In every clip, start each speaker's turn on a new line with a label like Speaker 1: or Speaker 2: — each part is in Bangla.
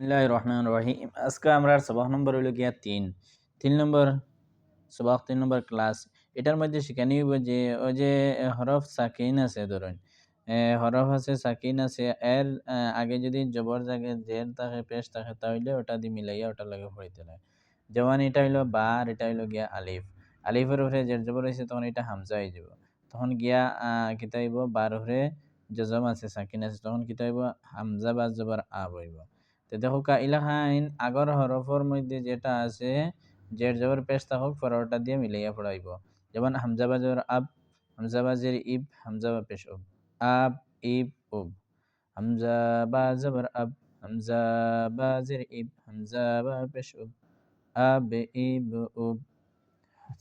Speaker 1: বিসমিল্লাহ রহমান রহিম আজকে আমরা সবাক নম্বর হইল গিয়া তিন। তিন নম্বর সবাক তিন নম্বর ক্লাস। এটার মধ্যে শিখানি হইব যে, ওই যে হরফ সাকিন আছে ধরুন। হরফ আছে সাকিন আছে, এর আগে যদি জবর জাগে, জের থাকে, পেশ থাকে, তাহলে ওটা দিয়ে মিলাইয়া ওটা লাগে পড়িতে লাগে যেমন এটা হইল বা, আর এটা হইল গিয়া আলিফ। আলিফের উপরে জের জবর হয়েছে তখন এটা হামজা হয়ে যাব তখন গিয়া কিতা হইব? বার উপরে জজম আছে, সাকিন আছে, তখন কিতা হইব? হামজা বা জবর আব হইব তো দেখো কা ইলাহাইন আগর হরফর মধ্যে যেটা আছে, জের জবর পেশ থাকুক পরোটা দিয়ে মিলাইয়া পড়াইব। যেমন হামজা বাজর আব, হামজা বাজের ইব, হামজা বা পেশ উব। আব, ইব, উব। হামজা বা জবর আব, হামজা বাজের ইব, হামজা বা পেশ উব। আব, ইব, উব।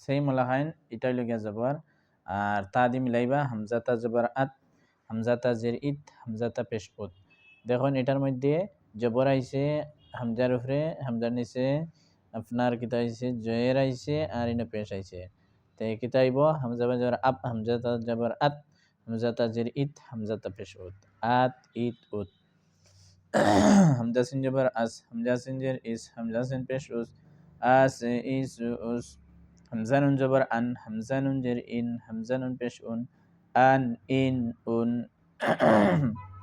Speaker 1: সেই মলাহাইন এটাই লগিয়া জবর। আর তা দি মিলাইবা হামজাতা জবর আত হামজাতা জের ইত হামজাতা পেশ উত। দেখুন, এটার মধ্যে জবর আইছে, হামজার উপরে, হামজার নিচে, আপনার কিতা আইছে, জয়ের আইছে, আর ইনা পেশ আইছে। তো কিতা আইব, হামজা বাজার আপ হামজা জবর আত, হামজা তাজির ইত, হামজা তা পেশ উত। আত, ইত, উত। হামজা সিন জবর আস, হামজা সিন জের ইস, হামজা সিন পেশ উস। আস, ইস, উস। হামজা নুন জবর আন, হামজা নুন জের ইন, হামজা নুন পেশ উন। আন, ইন, উন।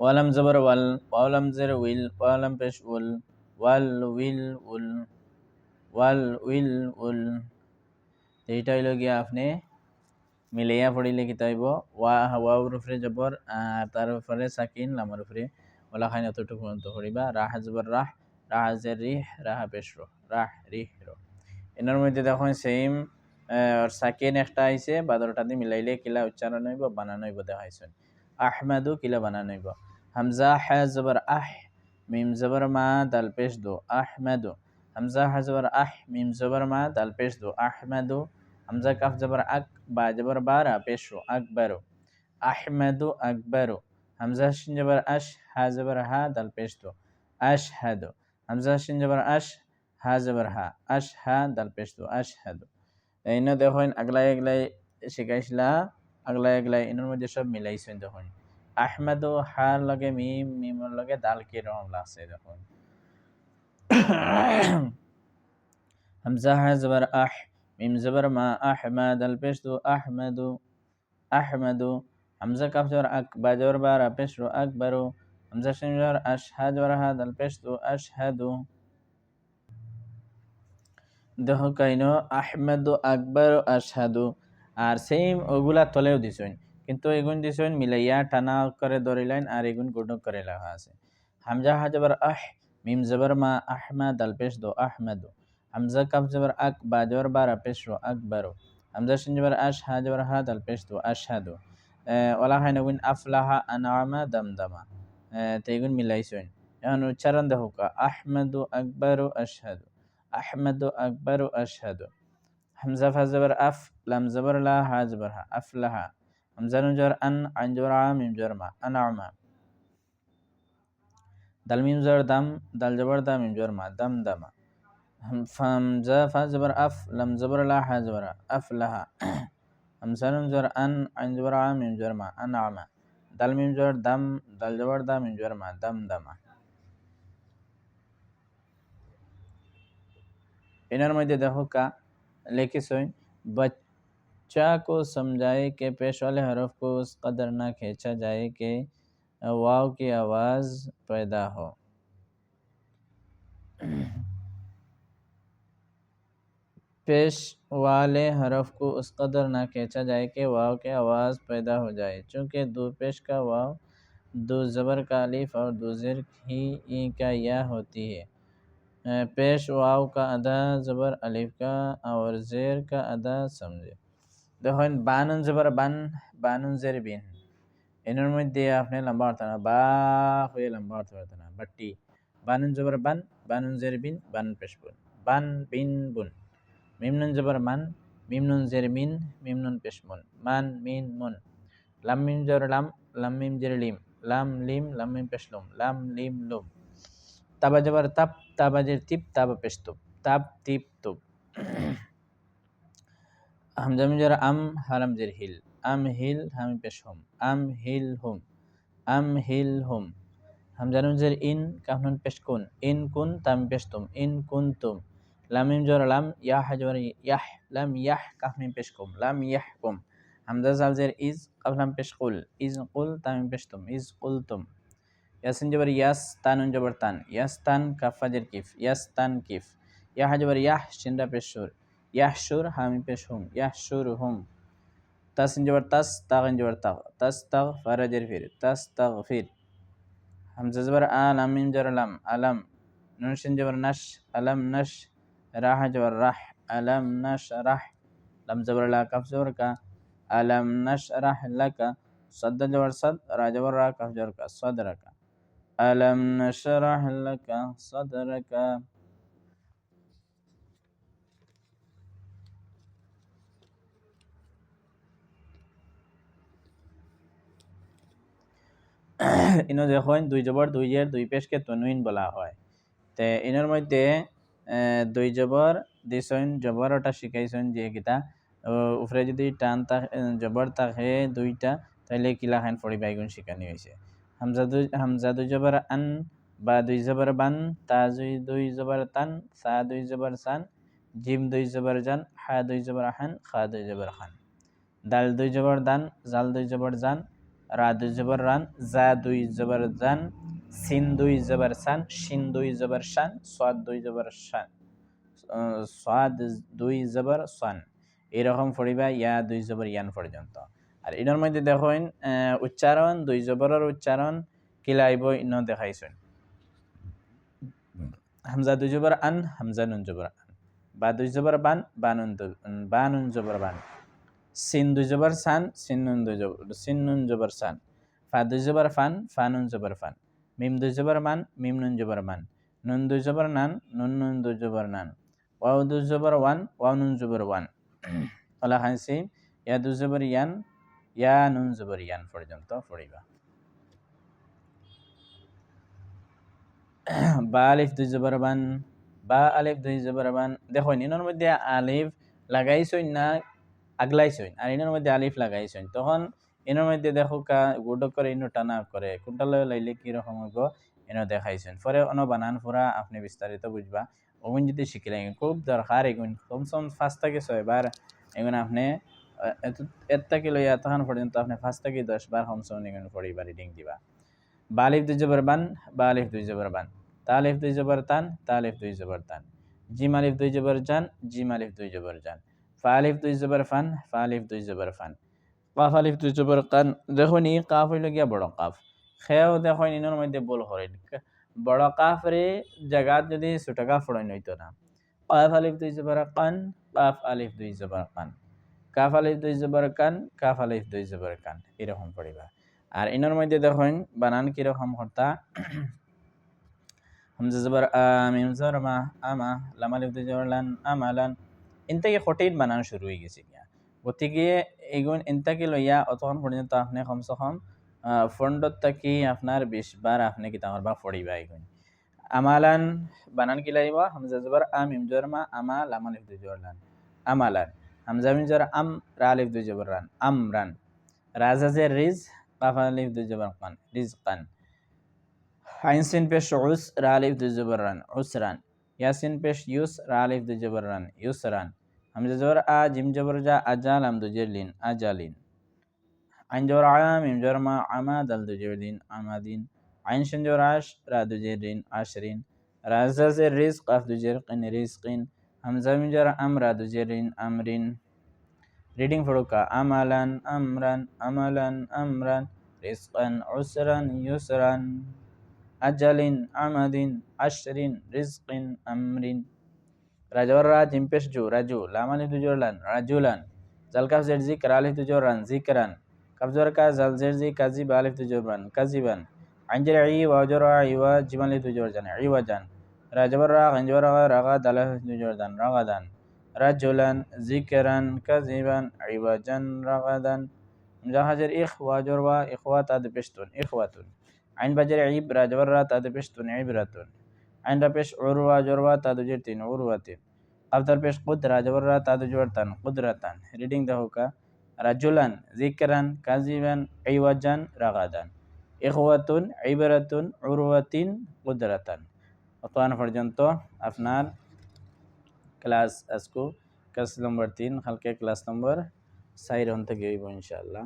Speaker 1: ওয়ালাম জবর ওয়াল, ওয়ালাম জের উইল, ওয়ালাম পেশ উল, ওয়াল উইল উল, ওয়াল উইল উল। এইটা হইল গিয়া আপনি মিলাইয়া পড়িলে কি তাইব ওয়া, ওয়াউর উপরে জবর তার উপরে সাকিন, লামার উপরে। ওলা খাইন এতটুকু পর্যন্ত পড়িবা। রাহ জবর রাহ রাহ জের রিহ, রাহ পেশ রো রাহ রিহ রো এনার মধ্যে দেখুন সেম সাকিন একটা আইছে, বাদরটা দিয়ে মিলাইলে কিলা উচ্চারণ হইব, বানানো হইব দেখাইছেন আহমাদু কিলা বানানো হইব হামজা হা জবর আহ, মিম জবর মা দাল পেশ দো, আহমেদু। হামজা হা জবর আহ, মিম জবর মা দাল পেশ দো, আহমেদু। হামজা কাফ জবর আক, বা জবর বারা পেশো, আকবরু। আহমেদু, আকবরু। হামজা শিন জবর আশ, হা জবর হা দাল পেশ দো আশ আশহাদু। হামজা শিন জবর আশ, হা জবর হা আশ হা দাল পেশ দো, আশহাদু। এই না আগলাই আগলাই শিখাইছিলা আগলাই আগলাই এর মধ্যে সব মিলাইছেন দেখুন। আহমেদ হার লগে মিম মিমর লগে দাল কি রকম লাগছে দেখুন। হামজা হা জবর আহ, মিম জবর মা, আহমাদ আল পেশ দো আহমেদু আহমেদু। হামজা কাফ জবর আক বা জবর বারা পেশ দো আকবরু হামজা শিন জবর আশ হা জবর হা দাল পেশ দো আশহাদু দেখো কাইনো, আহমেদু আকবর আশহাদু আর সেম ওগুলা তলেও দিছেন কিন্তু এগুন দিছেন মিলাইয়া টানা করে ধরিলেন আর এগুন গুণক করে লেখা আছে। হামজা হাজবর আহ, মিম জবর মা আহমাদ, আল পেশ দো আহমেদু। হামজা কাফ জবর আক, বা জবর বারা পেশ রো আকবরু হামজা শিন জবর আশ, হা জবর হাদ আল পেশ দো আশহাদু। ওলা খাই নগুন আফলাহা আনামা দমদমা। তো এগুন মিলাইছেন এখন উচ্চারণ দেখো আহমেদু আকবরু আশহাদু। আহমেদু আকবরু আশহাদু। حمزة فا زبر أف لام زبر لا ها زبر ها أف لها همزه نون جر أن عن جبر عام ميم جر ما. أنا عما دل ميم زبر دم دل جبر دم ميم جر ما. دم دم همزه فا زبر أف لام زبر لا ها زبر أف لها همزه نون جر أن عن جبر عام ميم جر ما. أنا عما دل ميم جر دم دل جبر دم ميم جر ما. دم دم এনার মধ্যে দেখো কা لے کے سوئیں، بچہ کو سمجھائے کہ پیش والے حرف کو اس قدر نہ کھینچا جائے کہ واو کی آواز پیدا ہو۔ پیش والے حرف کو اس قدر نہ کھینچا جائے کہ واو کی آواز پیدا ہو جائے۔ چونکہ دو پیش کا واو، دو زبر کا الف اور دو زر ہی کا یا ہوتی ہے۔ पेश वाव का अदा ज़बर अलिफ का और ज़ेर का अदा समझे দেখুন বানুন জবর বান বানুন জের বিন এনের মধ্যে আপনি লম্বা অর্থ না বা হয়ে লম্বা অর্থ হতো না বাট্টি বানুন জবর বান বানুন জের বিন বান পেশ বুন বান বিন বুন মিমনুন জবর মান মিমনুন জের মিন মিমনুন পেশ মুন মান মিন মুন লাম মিম জবর লাম লাম মিম জের লিম লাম লিম লাম মিম পেশ লুম লাম লিম লুম তাবা জবর তাপ, তাবা জের তিপ, তাবা পেশ তুপ, তাপ, তিপ, তুপ। হামজা মিম জবর আম হালাম জের হিল, আম হিল হামি পেশ হুম, আম হিল হোম, আম হিল হোম। হামজা নুন জের ইন, কাফ নুন পেশ কুন, ইন কুন তাম পেশ তুম, ইন কুন তুম। লাম মিম জবর লাম ইয়া হাজর ইয়াহ, লাম ইয়াহ কাফ মিম পেশ কুম, লাম ইয়াহ কুম। হামজা জাল জের ইজ কাফ লাম পেশ কুল, ইজ কুল তাম পেশ তুম, ইজ কুল তুম। ইয়াসিন জবর ইয়াস তান উন জবর তান ইয়াস তান কাফাজের কিফ ইয়াস তান কিফ ইয়াহ জবর ইয়াহ সিনরা পেশুর ইয়াহ সুর হামি পেশ হুম ইয়াহ সুর হুম তাসিন জবর তাস তাগিন জবর তাগ তাস তাগ ফারাজের ফির তাস তাগ ফির হামজা জবর আল আমিম জবর আলাম আলাম নুন সিন জবর নাশ আলাম নাশ রাহ জবর রাহ আলাম নাশ রাহ লাম জবর লা কাফ জবর কা আলাম নাশ রাহ লাকা সদ্দ জবর সদ রা জবর রা কাফ জবর কা সদ রাকা ألم نشرح لك صدرك ইনো দেখুন দুই জবর দুই জের দুই পেশকে তনুইন বলা হয় তে ইনোর মধ্যে দুই জবর দিছইন জবর ওটা শিখাইছেন যে কিতা উপরে যদি টান তা জবর থাকে দুইটা তাহলে কিলা খান ফড়ি বাইগুন শিখানি হয়েছে হামজা দুই হামজা দুই জবর আন বা দুই জবর বান তা দুই দুই জবর তান সা দুই জবর সান জিম দুই জবর জান হা দুই জবর হান খা দুই জবর খান দাল দুই জবর দান জাল দুই জবর জান রা দুই জবর রান জা দুই জবর জান সিন দুই জবর সান শিন দুই জবর শান সাদ দুই জবর শান সাদ দুই জবর সান এরকম পড়িবা ইয়া দুই জবর ইয়ান পর্যন্ত আর এটার মধ্যে দেখুন উচ্চারণ, দুই জবরের উচ্চারণ কিলাইব ইন দেখাইছেন। হামজা দুই জবর আন, হামজা নুন জবর আন। বা দুই জবর বান বানুন বা নুন জবর বান। সিন দুই জবর সান সিন নুন দুই জবর সিন নুন জবর সান ফা দুই জবর ফান, ফা নুন জবর ফান। মিম দুই জবর মান, মিম নুন জবর মান। নুন দুই জবর নান, নুন নুন দুই জবর নান। ওয়াও দুই জবর ওয়ান ওয়াও নুন জবর ওয়ান ওলা হাসি ইয়া দুই জবর ইয়ান ইয়া নুন জবর, ইয়ান পর্যন্ত পড়িবা। বা আলিফ দুই জবর বা আলিফ দুই জবর দেখো ইনোর মধ্যে আলিফ লাগাইছই না আগলাইছই আর ইনোর মধ্যে আলিফ লাগাইছই তখন এনোর মধ্যে দেখো কা গুডক করে ইনো টানা করে, কোনটা লাইলে কীরকম হইব এনো দেখাইছেন। পরে অন বানান ফুরা আপনি বিস্তারিত বুঝবা। ওগুন যদি শিখিলে খুব দরকার এগুন। কমসম ফাঁস থেকে ছয়বার এগুন আপনি এত থেকে লইয়া তখন পর্যন্ত আপনি ফাঁস থেকে দশ বার কমসম এগুন পড়িবা রিডিং দিবা বালিফ দুই জবর বান বালিফ দুই জবর বান তালিফ দুই জবর তান তালিফ দুই জবর তান জিম আলিফ দুই জবর জান জিম আলিফ দুই জবর জান ফালিফ দুই জবর ফান ফালিফ দুই জবর ফান কাফ আলিফ দুই জবর কান দেখুন ই কাফ হইল গিয়া বড় কাফ খেয়েও দেখুন ইনোর মধ্যে বল করেন বড় কাফ রে জায়গাত যদি ছোট কাফ নইতো না কাফ আলিফ দুই জবর কান কাফ আলিফ দুই জবর কান কাফ আলিফ দুই জবর কান, কাফ আলিফ দুই জবর কান, এরকম পড়িবা। আর ইনোর মধ্যে দেখুন, বানান কীরকম হর্তা? হামজা জবর মিম জবর, মা আমা লামালিফ দুই জবর, লান আমালান ইন থেকে কঠিন বানান শুরু হয়ে গেছে গিয়া। গতিকে এগুন ইনতাকে লইয়া অতক্ষণ পর্যন্ত আপনি কমসে কম ফন্ডত থাকি আপনার বিশ বার আপনি কিতাবর বা ফড়িবা এগুন আমালান বানান কি লাগিব? হামজা জবর আম ইম জবর, মা আমা লামালিফ দুই জবর, লান আমালান হামজা মিম জবর আম রালিফ দুই জবর রান আমরান রাজাজের রিজ কাফ আলিফ, দুই জবর কান রিজ কান আইনসিন পেশ উস, রা আলিফ, দুই জবর রান উসরান ইয়াসিন পেশ ইউস, রা আলিফ, দুই জবর রান ইউসরান হামজা জবর আ, জিম জবর যা আজাল আম দুজের লিন আজালিন আইন জবর আম ইম জবর মা আমা দাল দুজের দিন আমাদিন আইন শিন জবর আশ, রা দুজের দিন আশরিন রাজাজের রিজ কাফ দুজের কিন, রিজকিন। হামজা মিম জবর আম রা দুজের দিন আমরিন রিডিং ফড়ুকা আমালান আমরান আমালান আমরান রিজকান উসরান ইউসরান আজালিন আমাদিন আশরিন রিজকিন আমরিন রাজওয়ার রাজ ইম্পেশ জু রাজু লামানি তুজোরলান রাজুলান জাল কাফ জের জি কারালি তুজোরান জিকরান কাফজর কা জাল জের জি কাজি বালিফ তুজোরবান কাজিবান আঞ্জর ই ওয়াজর ইওয়া তুজোর জান ইওয়াজান রাজবর রা গঞ্জর রাগা দালাহ তুজোরদান রাগাদান রাজুলান জিকরান কাজিবান ইওয়াজান রাগাদান জাহাজের ইখ ওয়াজর ওয়া ইখওয়াত আদ পেশতুন ইখওয়াতুন আইন বাজারে ইব রাজবররা তাদের পেশ তুন ইবরাতুন আইনরা পেশ উরওয়া জরওয়া তাদুজের তিন উরওয়াতিন আফতার পেশ কুদ রাজবররা তাদুজর তান কুদরাতান রিডিং দেহকা রাজুলান জিকরান কাজিবান ইওয়াজান রাগাদান ইখওয়াতুন ইবারাতুন উরওয়াতিন কুদরাতান অতয়ান পর্যন্ত আপনার ক্লাস আজকু ক্লাস নম্বর তিন, হালকে ক্লাস নম্বর হন থেকে হইব ইনশাআল্লাহ।